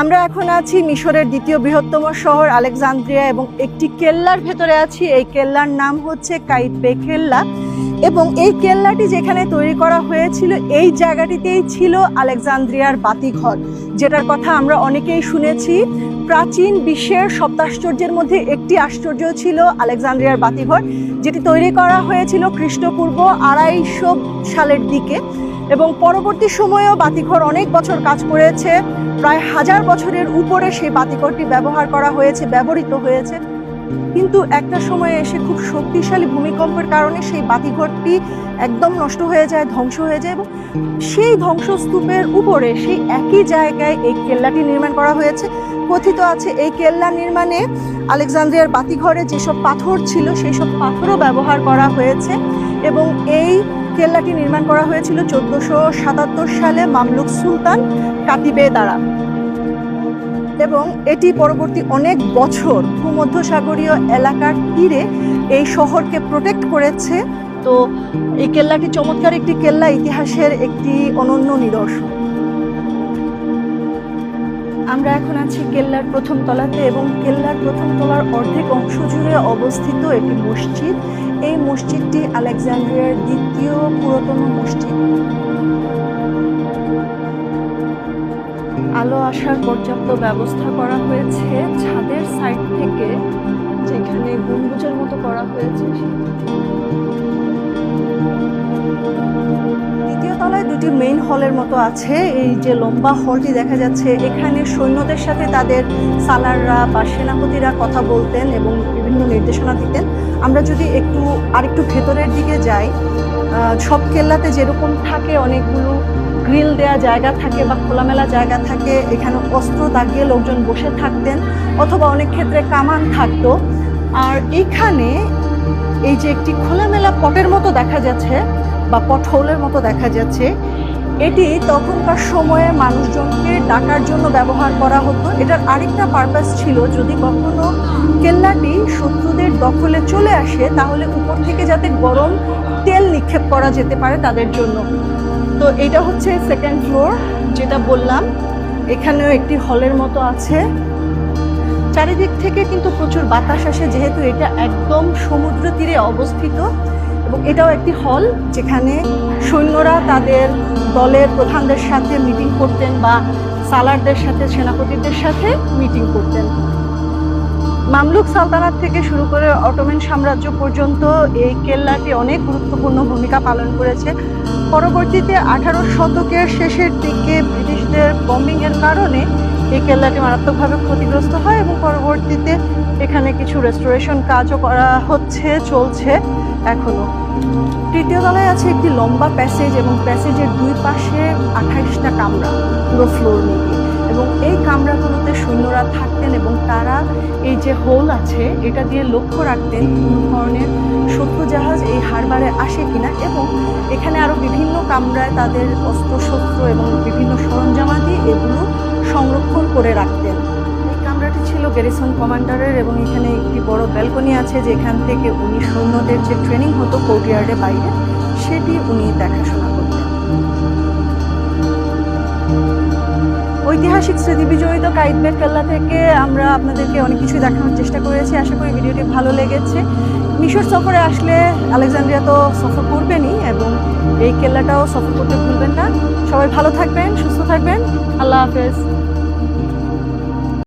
আমরা এখন আছি মিশরের দ্বিতীয় বৃহত্তম শহর আলেকজান্দ্রিয়া এবং একটি কেল্লার ভেতরে আছি। এই কেল্লার নাম হচ্ছে কাইপে কেল্লা এবং এই কেল্লাটি যেখানে তৈরি করা হয়েছিল, এই জায়গাটিতেই ছিল আলেকজান্দ্রিয়ার বাতিঘর, যেটার কথা আমরা অনেকেই শুনেছি। প্রাচীন বিশ্বের সপ্তাশ্চর্যের মধ্যে একটি আশ্চর্য ছিল আলেকজান্দ্রিয়ার বাতিঘর, যেটি তৈরি করা হয়েছিল খ্রিস্টপূর্ব আড়াইশো সালের দিকে। এবং পরবর্তী সময়েও বাতিঘর অনেক বছর কাজ করেছে। প্রায় হাজার বছরের উপরে সেই বাতিঘরটি ব্যবহার করা হয়েছে, ব্যবহৃত হয়েছে। কিন্তু একটা সময়ে এসে খুব শক্তিশালী ভূমিকম্পের কারণে সেই বাতিঘরটি একদম নষ্ট হয়ে যায়, ধ্বংস হয়ে যায় এবং সেই ধ্বংসস্তূপের উপরে সেই একই জায়গায় এই কেল্লাটি নির্মাণ করা হয়েছে। কথিত আছে, এই কেল্লা নির্মাণে আলেকজান্দ্রিয়ার বাতিঘরে যেসব পাথর ছিল সেই সব পাথরও ব্যবহার করা হয়েছে এবং এই কেল্লাটি নির্মাণ করা হয়েছিল চোদ্দশো সাতাত্তর সালে মামলুক সুলতান কাতিবে দ্বারা। এবং এটি পরবর্তী অনেক বছর ভূমধ্যসাগরীয় এলাকার তীরে এই শহরকে প্রোটেক্ট করেছে। তো এই কেল্লাটি চমৎকার একটি কেল্লা, ইতিহাসের একটি অনন্য নিদর্শন। আমরা এখন আছি কেল্লার প্রথম তলাতে এবং কেল্লার প্রথম তলার অর্ধেক অংশ জুড়ে অবস্থিত একটি মসজিদ। এই মসজিদটি আলেকজান্ড্রিয়ার দ্বিতীয় পুরাতন মসজিদ। আলো আসার পর্যাপ্ত ব্যবস্থা করা হয়েছে ছাদের সাইড থেকে, যেখানে গম্বুজের মতো করা হয়েছে। হলের মতো আছে। এই যে লম্বা হলটি দেখা যাচ্ছে, এখানে সৈন্যদের সাথে তাদের সালাররা বা সেনাপতিরা কথা বলতেন এবং বিভিন্ন নির্দেশনা দিতেন। আমরা যদি একটু, আরেকটু ভেতরের দিকে যাই সব কেল্লাতে যেরকম থাকে, অনেকগুলো গ্রিল দেয়া জায়গা থাকে বা খোলামেলা জায়গা থাকে। এখানে অস্ত্র দাগিয়ে লোকজন বসে থাকতেন অথবা অনেক ক্ষেত্রে কামান থাকতো। আর এখানে এই যে একটি খোলামেলা পটের মতো দেখা যাচ্ছে বা পটহোলের মতো দেখা যাচ্ছে এটি তখনকার সময়ে মানুষজনকে ডাকার জন্য ব্যবহার করা হতো। এটার আরেকটা পারপাস ছিল, যদি কখনো কেল্লাটি শত্রুদের দখলে চলে আসে, তাহলে উপর থেকে যাতে গরম তেল নিক্ষেপ করা যেতে পারে তাদের জন্য। তো এটা হচ্ছে সেকেন্ড ফ্লোর যেটা বললাম। এখানেও একটি হলের মতো আছে। চারিদিক থেকে কিন্তু প্রচুর বাতাস আসে, যেহেতু এটা একদম সমুদ্র তীরে অবস্থিত। এবং এটাও একটি হল যেখানে সৈন্যরা তাদের দলের প্রধানদের সাথে মিটিং করতেন বা সালারদের সাথে, সেনাপতিদের সাথে মিটিং করতেন। মামলুক সালতানাত থেকে শুরু করে অটোমেন সাম্রাজ্য পর্যন্ত এই কেল্লাটি অনেক গুরুত্বপূর্ণ ভূমিকা পালন করেছে। পরবর্তীতে আঠারো শতকের শেষের দিকে ব্রিটিশদের বম্বিংয়ের কারণে এই কেল্লাটি মারাত্মকভাবে ক্ষতিগ্রস্ত হয় এবং পরবর্তীতে এখানে কিছু রেস্টোরেশন কাজও করা হচ্ছে চলছে এখনও তৃতীয় তলায় আছে একটি লম্বা প্যাসেজ এবং প্যাসেজের দুই পাশে আঠাইশটা কামরা পুরো ফ্লোর নিয়ে। এবং এই কামরাগুলোতে সৈন্যরা থাকতেন এবং তারা এই যে হোল আছে এটা দিয়ে লক্ষ্য রাখতেন কোনো ধরনের শত্রু জাহাজ এই হারবারে আসে কিনা। এবং এখানে আরও বিভিন্ন কামরায় তাদের অস্ত্রশস্ত্র এবং বিভিন্ন সরঞ্জামাদি এগুলো সংরক্ষণ করে রাখতেন। এই কামরাটি ছিল গ্যারিসন কমান্ডারের এবং এখানে একটি বড় ব্যালকনি আছে যেখান থেকে উনি সৈন্যদের যে ট্রেনিং হতো কোর্টিয়ার্ডে বাইরে, সেটি উনি দেখাশোনা করতেন। ঐতিহাসিক স্মৃতি বিজড়িত কাইদবেগ কেল্লা থেকে আমরা আপনাদেরকে অনেক কিছু দেখানোর চেষ্টা করেছি। আশা করি ভিডিওটি ভালো লেগেছে। মিশর সফরে আসলে আলেকজান্দ্রিয়া তো সফর করবেনই এবং এই কেল্লাটাও সফর করতে ভুলবেন না। সবাই ভালো থাকবেন সুস্থ থাকবেন। আল্লাহ হাফেজ।